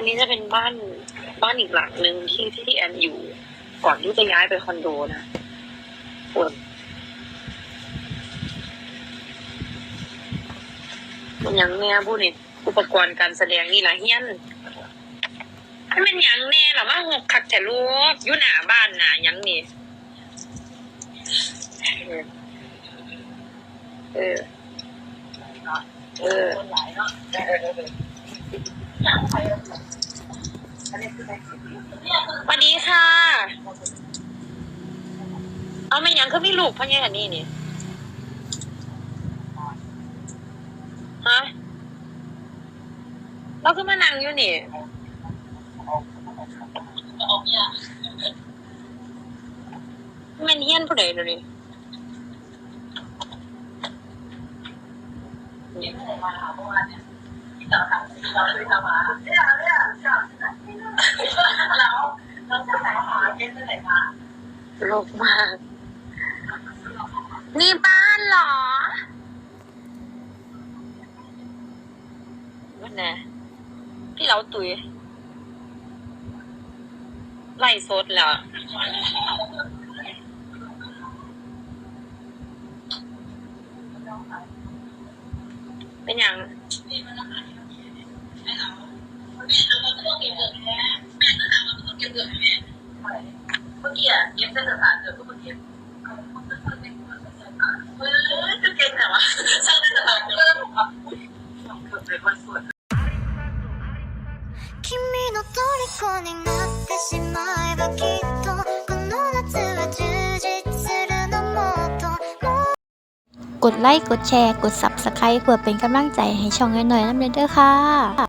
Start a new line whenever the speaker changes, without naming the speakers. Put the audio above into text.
อันนี้จะเป็นบ้านบ้านอีกหลังหนึ่งที่ที่แอนอยู่ ก่อนที่จะย้ายไปคอนโดนะปวดมันหยังแน่พูดนี่อุปกรณ์การแสดงนี่ละเฮียนให้มันหยังแน่หรอว่าหกขัดแต่ลูกอยู่หน้าบ้านน่ะหยังนี่เออ เออ สวัสดีค่ะ เอาไม่ยังคือมีลูกพ่อเนี่ยนนี้นี่ฮะเราคือมานั่งอยู่นี่มันเฮียนผู้ใดเลยวนี้โลกมาก นี่บ้านเหรอวันไหนพี่เราตุย ไล่สดแล้ว เป็นอย่าง
เมื่อกี้อ่ะเย็บเส้นประสาทเกิดก็เมื่อกี้เฮ้ยจะเก่งแต่ว่าช่างเส้นประสาทเกิดผมว่าเกิดเป็นวันสวย
君の虜になってしまえ
ดไลค์ กดแชร์ กด Subscribe เพื่อเป็นกำลังใจให้ช่องน้อยๆน้ำเด้อค่ะ